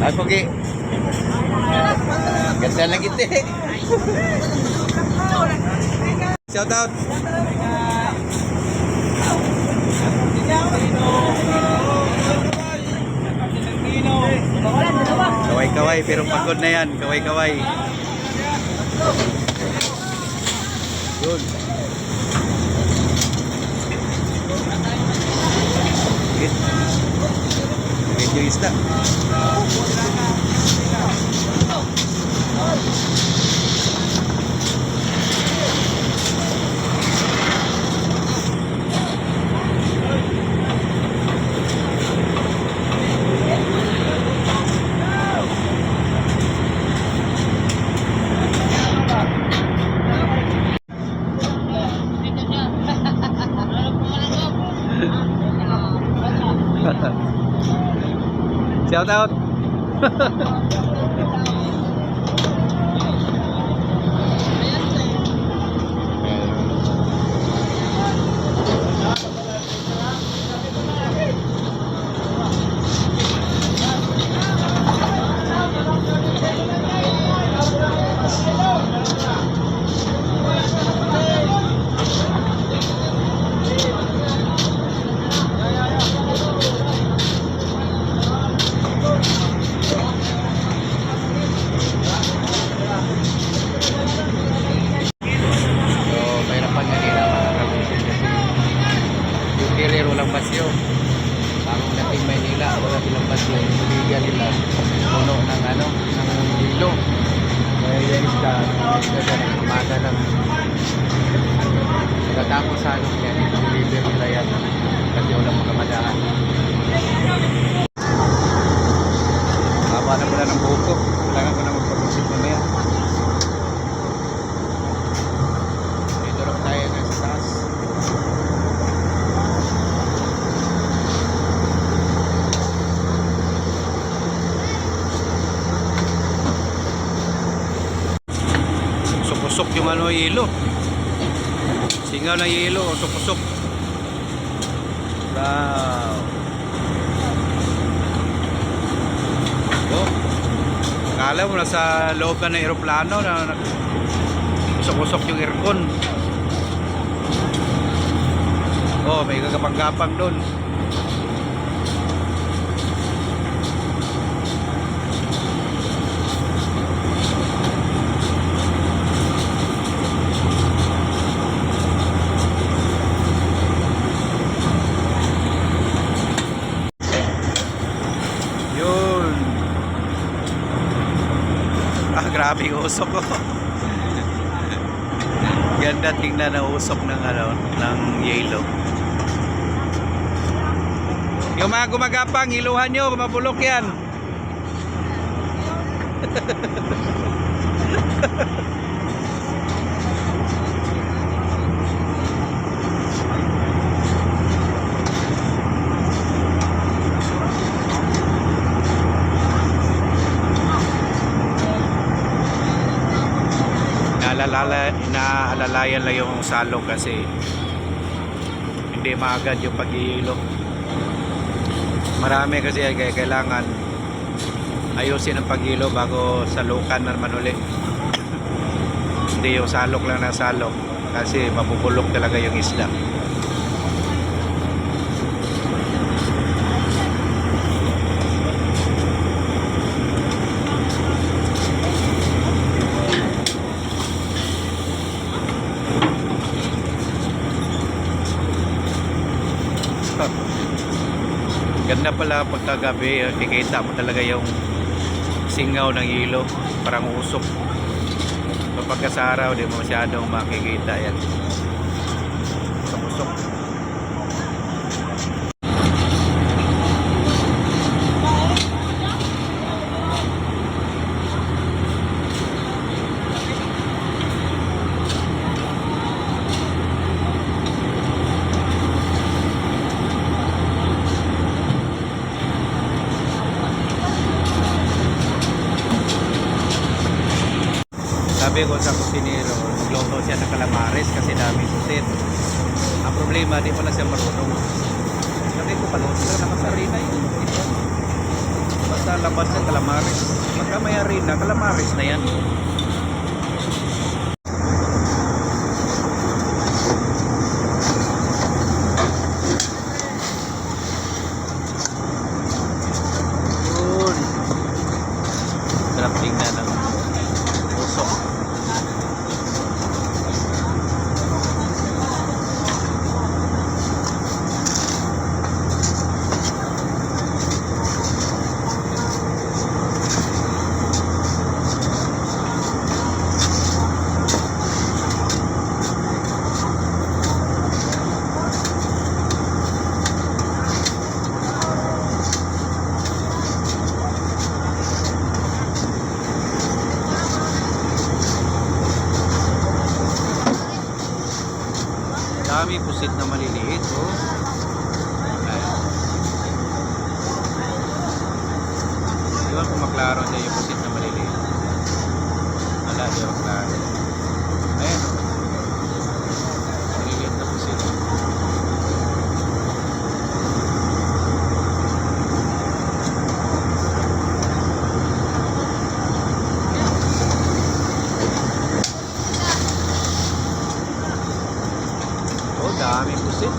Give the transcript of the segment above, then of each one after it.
Ay, Pogi. Ganda ito eh. Shout out. Kaway-kaway, pero pagod na yan. Kaway-kaway. Yun. Isda. Shout out. Yung kilero lang basyo. Parang dating Maynila, wala silang basyo. Bolivia nila, puno ng ano, ng hilo. Kaya yan isda, isda dyan, umaga ng Pagkatapos sa ano yan, deliver nila yan kasi walang makamadaan. Haba na pala ng buhok ko. Ko na magpag-usip mamaya. Dito lang tayo ngayon sa taas. Usok-usok yung ano yelo. Singaw ng yelo, usok-usok. Wow. Oh. Akala mo nasa loob ka ng aeroplano na na- usok-usok yung aircon. Oh, may gagapang-gapang doon. Yun. Ah, grabe yung usok ko. Ganda tingnan na usok ng ano, ng yelo. Yung mga gumagapang, iluhan nyo, mabulok yan. Naalalala, inaalalayan lang yung salog kasi hindi maagad yung pag-iilo. Marami kasi kaya kailangan ayusin ang pag-ilo bago salukan naman uli. hindi yung salok lang ng salok kasi mapupulok talaga yung isda. Ganda pala pagkagabi, eh, kikita mo talaga yung singaw ng ilo, parang usok. Kapag sa di mo masyadong makikita yan. Usok-usok. Sabi ko sa kusinero, magluto siya ng calamares kasi dami susit. Ang problema, di pala siya marunong. Sabi ko, paluto lang nakasarina yun. Ito. labas yan, calamares. Pagka may harina, calamares na yan. Yun. Sarap tingnan ng usok. Pusit na maliliit, oh. Ayan. Iwan kung maklaro na yung pusit na maliliit. Wala, di maklaro. Ayan, oh. Maliliit na pusit. Oh, dami pusit.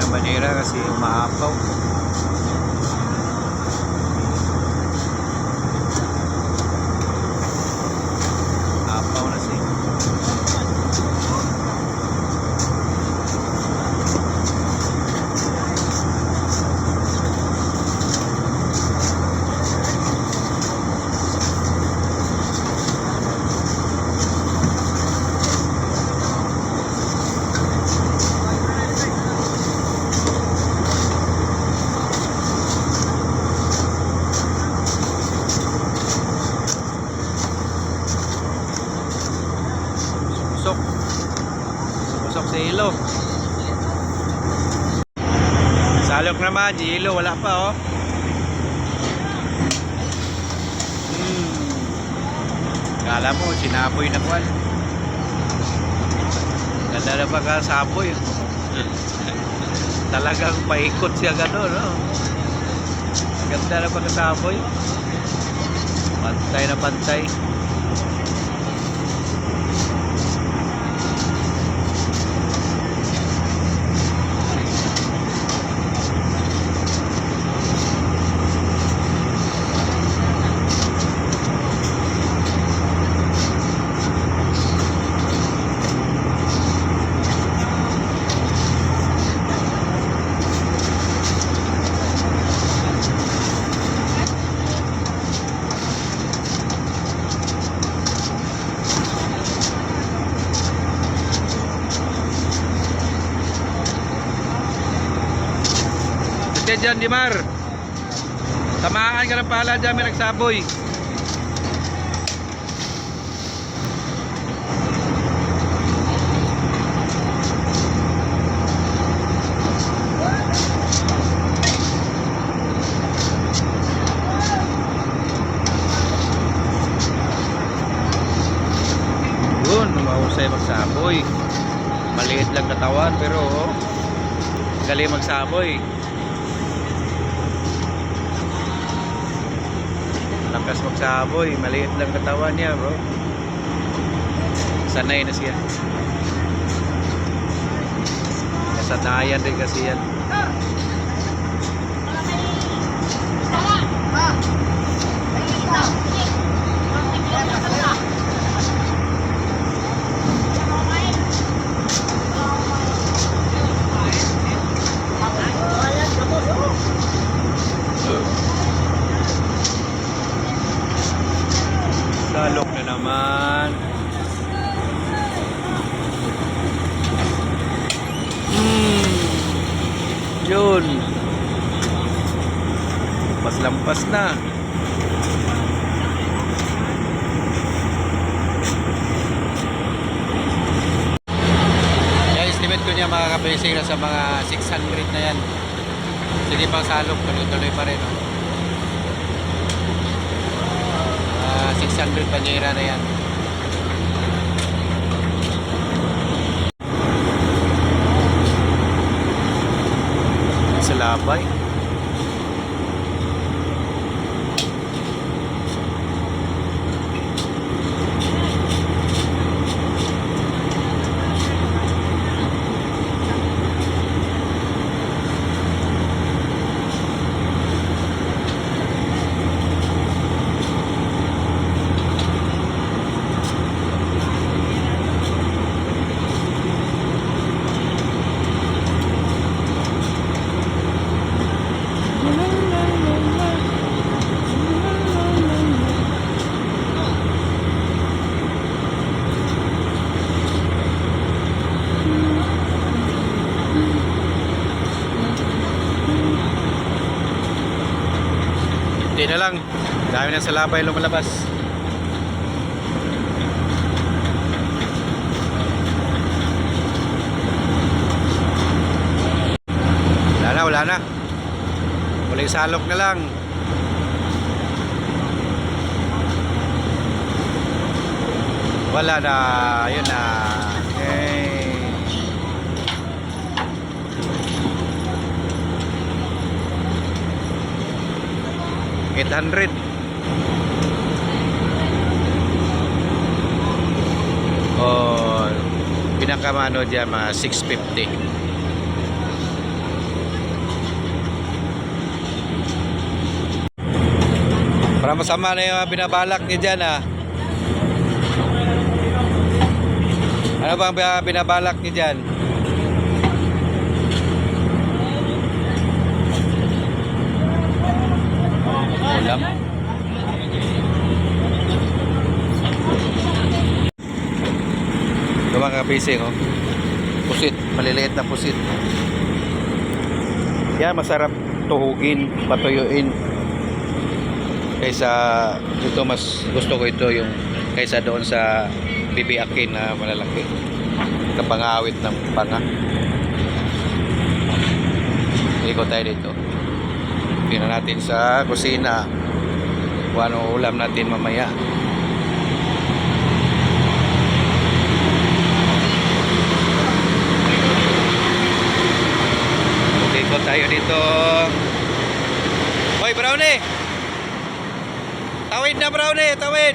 Ng banera kasi umaapaw. Apaw na siya. Usok. Usok sa ilo. Salok naman, di ilo, wala pa oh. Hmm. Kala mo, sinapoy na kwan. Ganda na pa ka sapoy. Talagang paikot siya gano'n, no? Ganda na pa ka sapoy. Pantay na pantay. Kasi dyan, Dimar. Tamaan ka ng pala dyan, may nagsaboy. Mahusay magsaboy. Maliit lang katawan pero oh, galing magsaboy. Lakas magsaboy, maliit lang katawan niya, bro. Sanay na siya. Kasanayan din kasi yan. Salok na naman. Hmm. Yun. Lampas-lampas na. Kaya estimate ko niya mga kapesing na sa mga 600 na yan. Sige pang salok, tuloy-tuloy pa rin. Oh. 600 banyera na yan. Sa labay. Hindi na lang. Dami na sa labay lumalabas. Wala na, wala na. Huling salok na lang. Wala na. Ayun na. Okay. Eight hundred. Oh, pinakamano dyan mga 650. Para masama na yung binabalak niya dyan ah. Ano bang ba- binabalak niya dyan? Ulam. Kapising oh. Pusit, maliliit na pusit. Yan, masarap tuhugin, patuyuin. Kaysa ito mas gusto ko ito yung kaysa doon sa bibiakin na malalaki. Kapangawit ng panga. Ikot tayo dito. Tingnan natin sa kusina. Kung ano ulam natin mamaya. Ikot tayo dito. Hoy, Brownie! Tawid na, Brownie! Tawid!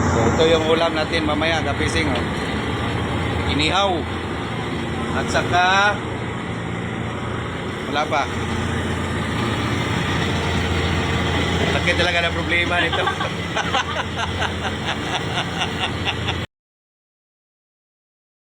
So, ito yung ulam natin mamaya, kapising. Oh. Inihaw. At saka, wala pa. Laki talaga ng problema nito.